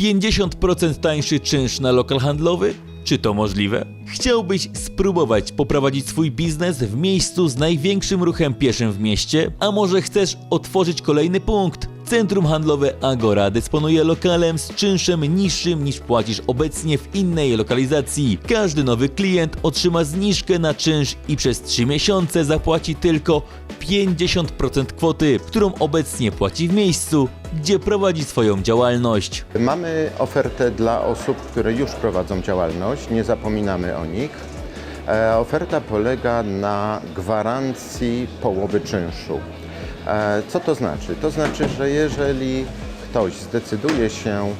50% tańszy czynsz na lokal handlowy? Czy to możliwe? Chciałbyś spróbować poprowadzić swój biznes w miejscu z największym ruchem pieszym w mieście? A może chcesz otworzyć kolejny punkt? Centrum handlowe Agora dysponuje lokalem z czynszem niższym niż płacisz obecnie w innej lokalizacji. Każdy nowy klient otrzyma zniżkę na czynsz i przez 3 miesiące zapłaci tylko 50% kwoty, którą obecnie płaci w miejscu, gdzie prowadzi swoją działalność. Mamy ofertę dla osób, które już prowadzą działalność, nie zapominamy o nich. E, oferta polega na gwarancji połowy czynszu. E, co to znaczy? To znaczy, że jeżeli ktoś zdecyduje się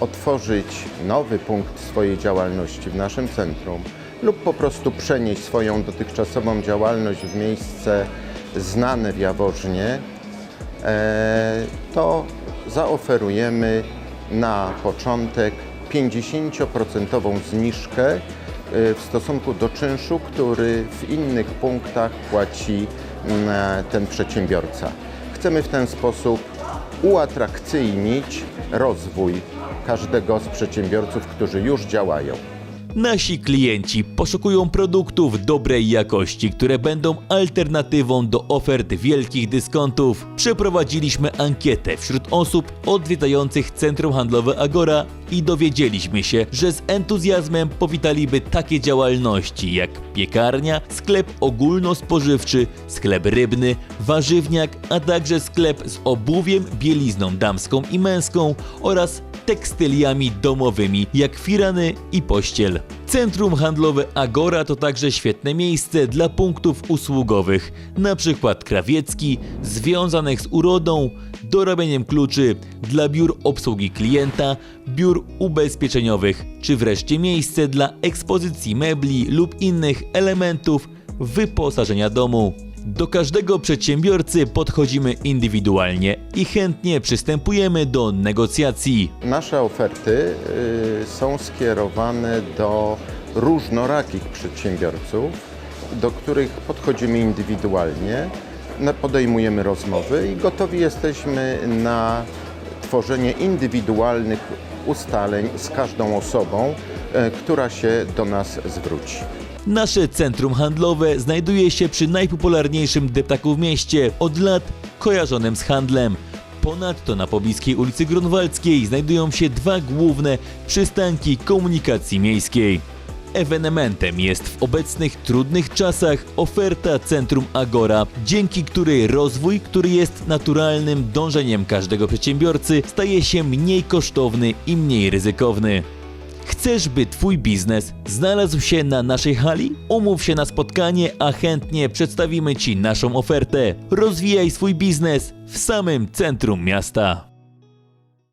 otworzyć nowy punkt swojej działalności w naszym centrum lub po prostu przenieść swoją dotychczasową działalność w miejsce znane w Jaworznie, e, to zaoferujemy na początek 50% zniżkę e, w stosunku do czynszu, który w innych punktach płaci ten przedsiębiorca. Chcemy w ten sposób uatrakcyjnić rozwój każdego z przedsiębiorców, którzy już działają. Nasi klienci poszukują produktów dobrej jakości, które będą alternatywą do ofert wielkich dyskontów. Przeprowadziliśmy ankietę wśród osób odwiedzających centrum handlowe Agora i dowiedzieliśmy się, że z entuzjazmem powitaliby takie działalności jak piekarnia, sklep ogólnospożywczy, sklep rybny, warzywniak, a także sklep z obuwiem, bielizną damską i męską oraz tekstyliami domowymi jak firany i pościel. Centrum handlowe Agora to także świetne miejsce dla punktów usługowych, przykład krawiecki, związanych z urodą, dorabianiem kluczy, dla biur obsługi klienta, biur ubezpieczeniowych, czy wreszcie miejsce dla ekspozycji mebli lub innych elementów wyposażenia domu. Do każdego przedsiębiorcy podchodzimy indywidualnie i chętnie przystępujemy do negocjacji. Nasze oferty y, są skierowane do różnorakich przedsiębiorców, do których podchodzimy indywidualnie, podejmujemy rozmowy i gotowi jesteśmy na tworzenie indywidualnych ustaleń z każdą osobą, y, która się do nas zwróci. Nasze centrum handlowe znajduje się przy najpopularniejszym deptaku w mieście, od lat kojarzonym z handlem. Ponadto na pobliskiej ulicy Grunwaldzkiej znajdują się dwa główne przystanki komunikacji miejskiej. Ewenementem jest w obecnych trudnych czasach oferta Centrum Agora, dzięki której rozwój, który jest naturalnym dążeniem każdego przedsiębiorcy, staje się mniej kosztowny i mniej ryzykowny. Chcesz, by Twój biznes znalazł się na naszej hali? Umów się na spotkanie, a chętnie przedstawimy Ci naszą ofertę. Rozwijaj swój biznes w samym centrum miasta.